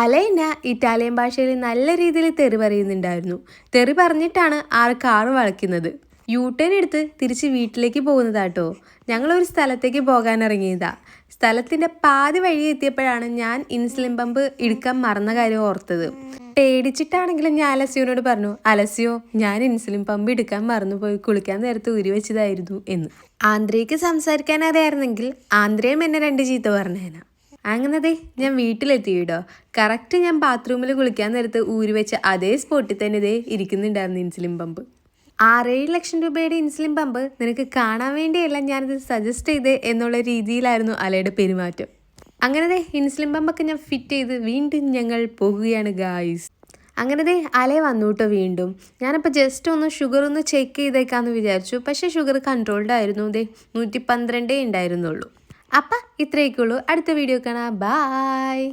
അലൈന ഇറ്റാലിയൻ ഭാഷയിൽ നല്ല രീതിയിൽ തെറി പറയുന്നുണ്ടായിരുന്നു. തെറി പറഞ്ഞിട്ടാണ് ആൾ കാറ് വളയ്ക്കുന്നത്. യൂട്ടേൺ എടുത്ത് തിരിച്ച് വീട്ടിലേക്ക് പോകുന്നതാട്ടോ. ഞങ്ങളൊരു സ്ഥലത്തേക്ക് പോകാൻ ഇറങ്ങിയതാ സ്ഥലത്തിന്റെ പാതി വഴി എത്തിയപ്പോഴാണ് ഞാൻ ഇൻസുലിൻ പമ്പ് എടുക്കാൻ മറന്ന കാര്യം ഓർത്തത്. പേടിച്ചിട്ടാണെങ്കിലും ഞാൻ അലസ്യോനോട് പറഞ്ഞു അലസ്യോ ഞാൻ ഇൻസുലിൻ പമ്പ് എടുക്കാൻ മറന്നുപോയി കുളിക്കാൻ നേരത്ത് ഉരി വെച്ചതായിരുന്നു എന്ന്. ആന്ധ്രയ്ക്ക് സംസാരിക്കാൻ അറിയായിരുന്നെങ്കിൽ ആന്ധ്രയും എന്നെ രണ്ട് ചീത്ത പറഞ്ഞേനാ. അങ്ങനതെ ഞാൻ വീട്ടിലെത്തി കേട്ടോ കറക്റ്റ് ഞാൻ ബാത്റൂമിൽ കുളിക്കാൻ നേരത്ത് ഊരി വെച്ച അതേ സ്പോട്ടിൽ തന്നെ ഇതേ ഇരിക്കുന്നുണ്ടായിരുന്നു ഇൻസുലിൻ പമ്പ്. ആറേഴ് ലക്ഷം രൂപയുടെ ഇൻസുലിൻ പമ്പ് നിനക്ക് കാണാൻ വേണ്ടിയല്ല ഞാനിത് സജസ്റ്റ് ചെയ്ത് എന്നുള്ള രീതിയിലായിരുന്നു അലയുടെ പെരുമാറ്റം. അങ്ങനത്തെ ഇൻസുലിൻ പമ്പൊക്കെ ഞാൻ ഫിറ്റ് ചെയ്ത് വീണ്ടും ഞങ്ങൾ പോകുകയാണ് ഗായ്സ് അങ്ങനത്തെ അല വന്നു കേട്ടോ വീണ്ടും. ഞാനപ്പോൾ ജസ്റ്റ് ഒന്ന് ഷുഗർ ഒന്ന് ചെക്ക് ചെയ്തേക്കാന്ന് വിചാരിച്ചു. പക്ഷേ ഷുഗർ കൺട്രോൾഡ് ആയിരുന്നു. ദേ നൂറ്റി പന്ത്രണ്ടേ ഉണ്ടായിരുന്നുള്ളൂ. അപ്പം ഇത്രയൊക്കെ ഉള്ളൂ അടുത്ത വീഡിയോ കാണാം. ബായ്